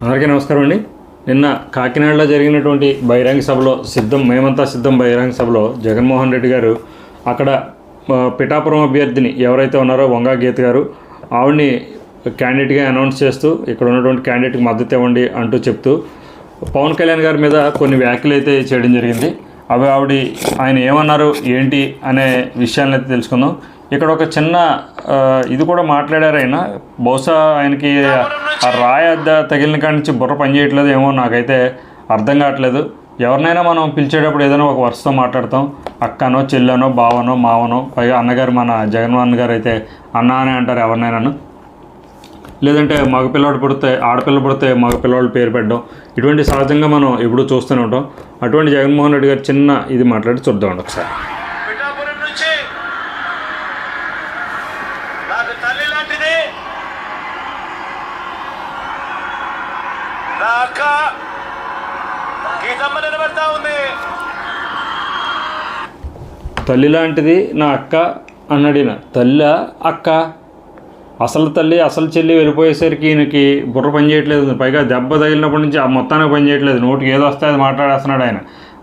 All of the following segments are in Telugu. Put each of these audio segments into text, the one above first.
అందరికీ నమస్కారం అండి. నిన్న కాకినాడలో జరిగినటువంటి బహిరంగ సభలో సిద్ధం మేమంతా సిద్ధం బహిరంగ సభలో జగన్మోహన్ రెడ్డి గారు అక్కడ పిఠాపురం అభ్యర్థిని ఎవరైతే ఉన్నారో వంగా గీత గారు ఆవిడ్ని క్యాండిడేట్గా అనౌన్స్ చేస్తూ ఇక్కడ ఉన్నటువంటి క్యాండిడేట్కి మద్దతు ఇవ్వండి అంటూ చెప్తూ పవన్ కళ్యాణ్ గారి మీద కొన్ని వ్యాఖ్యలు అయితే చేయడం జరిగింది. అవి ఆవిడ ఆయన ఏమన్నారు ఏంటి అనే విషయాలను అయితే తెలుసుకుందాం. ఇక్కడ ఒక చిన్న ఇది కూడా మాట్లాడారు ఆయన. బహుశా ఆయనకి ఆ రాయి అద్ద తగిలిన కాడి నుంచి బుర్ర పనిచేయట్లేదు ఏమో నాకైతే అర్థం కావట్లేదు. ఎవరినైనా మనం పిలిచేటప్పుడు ఏదైనా ఒక వరుసతో మాట్లాడతాం. అక్కనో చెల్లెనో బావనో మావనో పైగా అన్నగారు మన జగన్మోహన్ గారు అయితే అన్న అని అంటారు ఎవరినైనాను. లేదంటే మగపిల్లవాడు పుడితే ఆడపిల్ల పుడితే మగపిల్లవాడు పేరు పెట్టడం. ఇటువంటి సహజంగా మనం ఎప్పుడూ చూస్తూనే ఉంటాం. అటువంటి జగన్మోహన్ రెడ్డి గారు చిన్న ఇది మాట్లాడి చూద్దామండి ఒకసారి పిఠాపురం నుంచి నాకు తల్లి లాంటిది నా అక్క గీతమ్మ నిలబడతా ఉంది. తల్లి లాంటిది నా అక్క అన్నడిన తల్లి అక్క? అసలు తల్లి అసలు చెల్లి వెళ్ళిపోయేసరికి ఈయనకి బుర్ర పని చేయట్లేదు. పైగా దెబ్బ తగిలినప్పటి నుంచి ఆ మొత్తానికి పని చేయట్లేదు. నోటికి ఏదో వస్తే అది మాట్లాడేస్తున్నాడు ఆయన.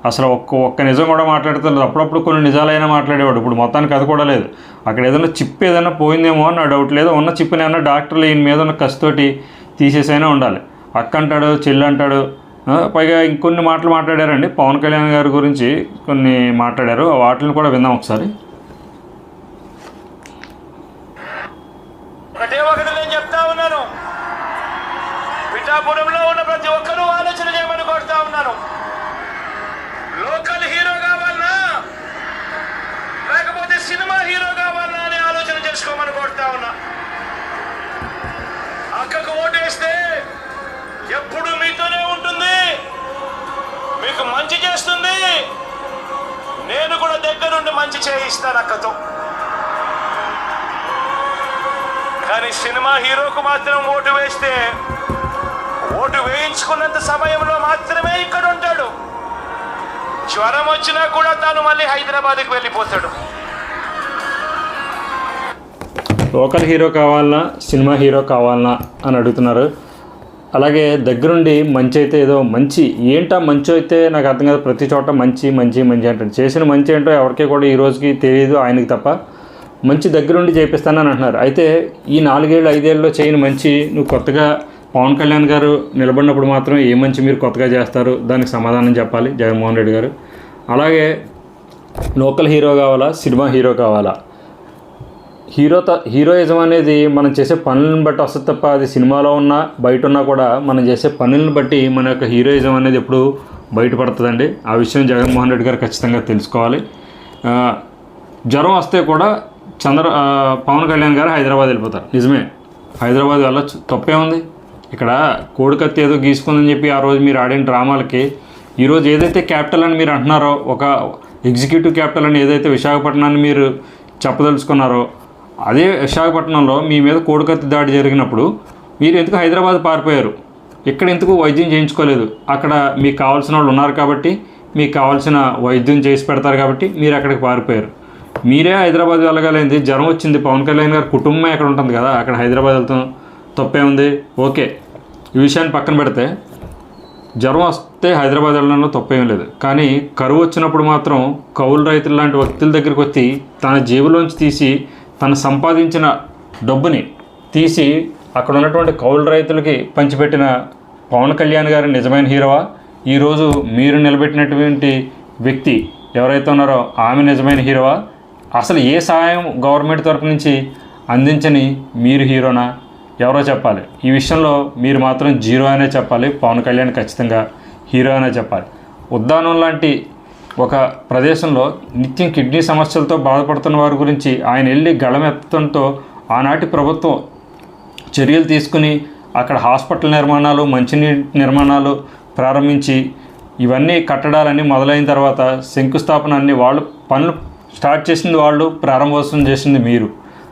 అసలు ఒక్క ఒక్క నిజం కూడా మాట్లాడుతున్నాడు అప్పుడప్పుడు కొన్ని నిజాలైనా మాట్లాడేవాడు. ఇప్పుడు మొత్తానికి అది కూడా లేదు. అక్కడ ఏదైనా చిప్ ఏదైనా పోయిందేమో అని నా డౌట్ లేదు. ఉన్న చిప్ని ఏమన్నా డాక్టర్లు ఈయన మీద ఉన్న కసితోటి తీసేసైనా ఉండాలి. అక్క అంటాడు చెల్లి అంటాడు ఆ, పైగా ఇంకొన్ని మాటలు మాట్లాడారండి. పవన్ కళ్యాణ్ గారి గురించి కొన్ని మాట్లాడారు. ఆ వాటిని కూడా విందాం ఒకసారి. ఒకటే ఒకటి నేను చెప్తా ఉన్నాను. పిఠాపురంలో ఉన్న ప్రతి ఒక్కరూ ఆలోచన చేయమని కోరుతా ఉన్నాను. లోకల్ హీరో కావాలనా? లేకపోతే సినిమా హీరో కావాలనా అని ఆలోచన చేసుకోమని కోరుతా ఉన్నా. అక్కకు ఓటేస్తే ఎప్పుడు మీతోనే ఉంటుంది. మీకు మంచి చేస్తుంది. నేను కూడా దగ్గరుండి మంచి చేయిస్తాను అక్కతో. కానీ సినిమా హీరోకు మాత్రం ఓటు వేస్తే ఓటు వేయించుకున్నంత సమయంలో మాత్రమే ఇక్కడ ఉంటాడు. జ్వరం వచ్చినా కూడా తాను మళ్ళీ హైదరాబాద్కి వెళ్ళిపోతాడు. లోకల్ హీరో కావాలనా సినిమా హీరో కావాలనా అని అడుగుతున్నారు. అలాగే దగ్గరుండి మంచి అయితే ఏదో మంచి ఏంటా మంచి అయితే నాకు అర్థం కాదు. ప్రతి చోట మంచి మంచి మంచి అంటాడు చేసిన మంచి ఏంటో ఎవరికీ కూడా ఈ రోజుకి తెలియదు ఆయనకి తప్ప. మంచి దగ్గరుండి చేపిస్తానని అంటున్నారు. అయితే ఈ నాలుగేళ్ళు ఐదేళ్ళలో చేయని మంచి నువ్వు కొత్తగా పవన్ కళ్యాణ్ గారు నిలబడినప్పుడు మాత్రం ఏ మంచి మీరు కొత్తగా చేస్తారు? దానికి సమాధానం చెప్పాలి జగన్మోహన్ రెడ్డి గారు. అలాగే లోకల్ హీరో కావాలా? సినిమా హీరో కావాలా? హీరో త హీరోయిజం అనేది మనం చేసే పనులను బట్టి వస్తుంది తప్ప అది సినిమాలో ఉన్నా బయట ఉన్నా కూడా మనం చేసే పనులను బట్టి మన యొక్క హీరోయిజం అనేది ఎప్పుడు బయటపడుతుందండి. ఆ విషయం జగన్మోహన్ రెడ్డి గారు ఖచ్చితంగా తెలుసుకోవాలి. జ్వరం వస్తే కూడా చంద్ర పవన్ కళ్యాణ్ గారు హైదరాబాద్ వెళ్ళిపోతారు. నిజమే. హైదరాబాద్ వెళ్ళొచ్చు. తప్పే ఉంది ఇక్కడ కోడికత్తి ఏదో గీసుకుందని చెప్పి ఆ రోజు మీరు ఆడిన డ్రామాలకి ఈరోజు ఏదైతే క్యాపిటల్ అని మీరు అంటున్నారో ఒక ఎగ్జిక్యూటివ్ క్యాపిటల్ అని ఏదైతే విశాఖపట్నాన్ని మీరు చెప్పదలుచుకున్నారో అదే విశాఖపట్నంలో మీ మీద కోడికత్తి దాడి జరిగినప్పుడు మీరు ఎందుకు హైదరాబాద్ పారిపోయారు? ఇక్కడ ఎందుకు వైద్యం చేయించుకోలేదు? అక్కడ మీకు కావాల్సిన వాళ్ళు ఉన్నారు కాబట్టి మీకు కావాల్సిన వైద్యం చేసి పెడతారు కాబట్టి మీరు అక్కడికి పారిపోయారు. మీరే హైదరాబాద్ వెళ్ళగలిగింది జ్వరం వచ్చింది. పవన్ కళ్యాణ్ గారి కుటుంబం అక్కడ ఉంటుంది కదా? అక్కడ హైదరాబాద్ వెళ్తాం. తప్పే ఉంది. ఓకే. ఈ విషయాన్ని పక్కన పెడితే జ్వరం వస్తే హైదరాబాద్ వెళ్ళడంలో తప్పేం లేదు. కానీ కరువు వచ్చినప్పుడు మాత్రం కౌలు రైతులు లాంటి వ్యక్తుల దగ్గరికి వచ్చి తన జేబులోంచి తీసి తను సంపాదించిన డబ్బుని తీసి అక్కడ ఉన్నటువంటి కౌలు రైతులకి పంచిపెట్టిన పవన్ కళ్యాణ్ గారి నిజమైన హీరోవా? ఈరోజు మీరు నిలబెట్టినటువంటి వ్యక్తి ఎవరైతే ఉన్నారో ఆమె నిజమైన హీరోవా? అసలు ఏ సహాయం గవర్నమెంట్ తరపు నుంచి అందించని మీరు హీరోనా? ఎవరో చెప్పాలి. ఈ విషయంలో మీరు మాత్రం జీరో అనే చెప్పాలి. పవన్ కళ్యాణ్ ఖచ్చితంగా హీరో అనే చెప్పాలి. ఉద్దానం లాంటి ఒక ప్రదేశంలో నిత్యం కిడ్నీ సమస్యలతో బాధపడుతున్న వారి గురించి ఆయన వెళ్ళి గళమెత్తడంతో ఆనాటి ప్రభుత్వం చర్యలు తీసుకుని అక్కడ హాస్పిటల్ నిర్మాణాలు మంచినీటి నిర్మాణాలు ప్రారంభించి ఇవన్నీ కట్టడాలన్నీ మొదలైన తర్వాత శంకుస్థాపన అన్ని వాళ్ళు పనులు స్టార్ట్ చేసింది వాళ్ళు ప్రారంభోత్సవం చేసింది మీరు.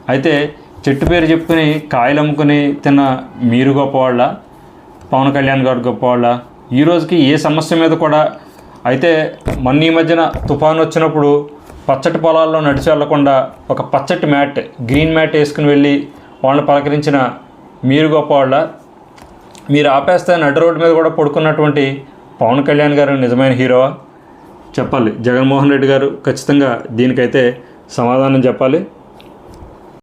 అయితే చెట్టు పేరు చెప్పుకుని కాయలు అమ్ముకుని తిన్న మీరు గొప్పవాళ్ళ? పవన్ కళ్యాణ్ గారు గొప్పవాళ్ళ? ఈ రోజుకి ఏ సమస్య మీద కూడా అయితే మొన్న ఈ మధ్యన తుఫాన్ వచ్చినప్పుడు పచ్చటి పొలాల్లో నడిచి వెళ్ళకుండా ఒక పచ్చటి మ్యాట్ గ్రీన్ మ్యాట్ వేసుకుని వెళ్ళి వాళ్ళని పలకరించిన మీరు గొప్పవాళ్ళ మీరు ఆపేస్తే నడి రోడ్డు మీద కూడా పడుకున్నటువంటి పవన్ కళ్యాణ్ గారు నిజమైన హీరోవా చెప్పాలి. జగన్మోహన్ రెడ్డి గారు ఖచ్చితంగా దీనికైతే సమాధానం చెప్పాలి.